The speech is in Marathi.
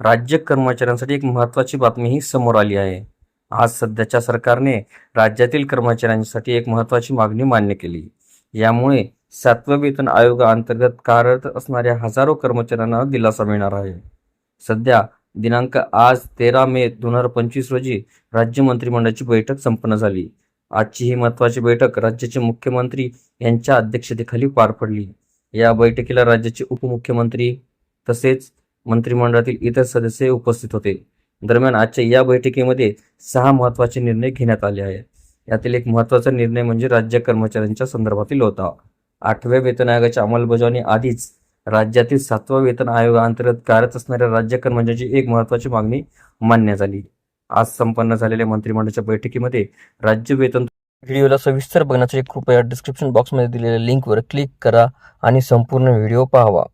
राज्य कर्मचाऱ्यांसाठी एक महत्त्वाची बातमी ही समोर आली आहे. आज सध्याच्या सरकारने राज्यातील कर्मचाऱ्यांसाठी एक महत्त्वाची मागणी मान्य केली. यामुळे सातव्या वेतन आयोगाअंतर्गत कार्यरत असणाऱ्या हजारो कर्मचाऱ्यांना दिलासा मिळणार आहे. सध्या दिनांक आज तेरा मे दोन हजार पंचवीस रोजी राज्य मंत्रिमंडळाची बैठक संपन्न झाली. आजची ही महत्त्वाची बैठक राज्याचे मुख्यमंत्री यांच्या अध्यक्षतेखाली पार पडली. या बैठकीला राज्याचे उपमुख्यमंत्री तसेच मंत्रिमंडळातील इतर सदस्य उपस्थित होते. दरम्यान आजच्या या बैठकीमध्ये सहा महत्त्वाचे निर्णय घेण्यात आले आहेत. यातील एक महत्त्वाचा निर्णय म्हणजे राज्य कर्मचाऱ्यांच्या संदर्भातील होता. आठव्या वेतन आयोगाच्या अंमलबजावणी आधीच राज्यातील सातवा वेतन आयोगाअंतर्गत कार्यरत असणाऱ्या राज्य कर्मचाऱ्यांची एक महत्त्वाची मागणी मान्य झाली. आज संपन्न झालेल्या मंत्रिमंडळाच्या बैठकीमध्ये राज्य वेतन व्हिडिओला सविस्तर बघण्यासाठी कृपया डिस्क्रिप्शन बॉक्समध्ये दिलेल्या लिंकवर क्लिक करा आणि संपूर्ण व्हिडिओ पाहावा.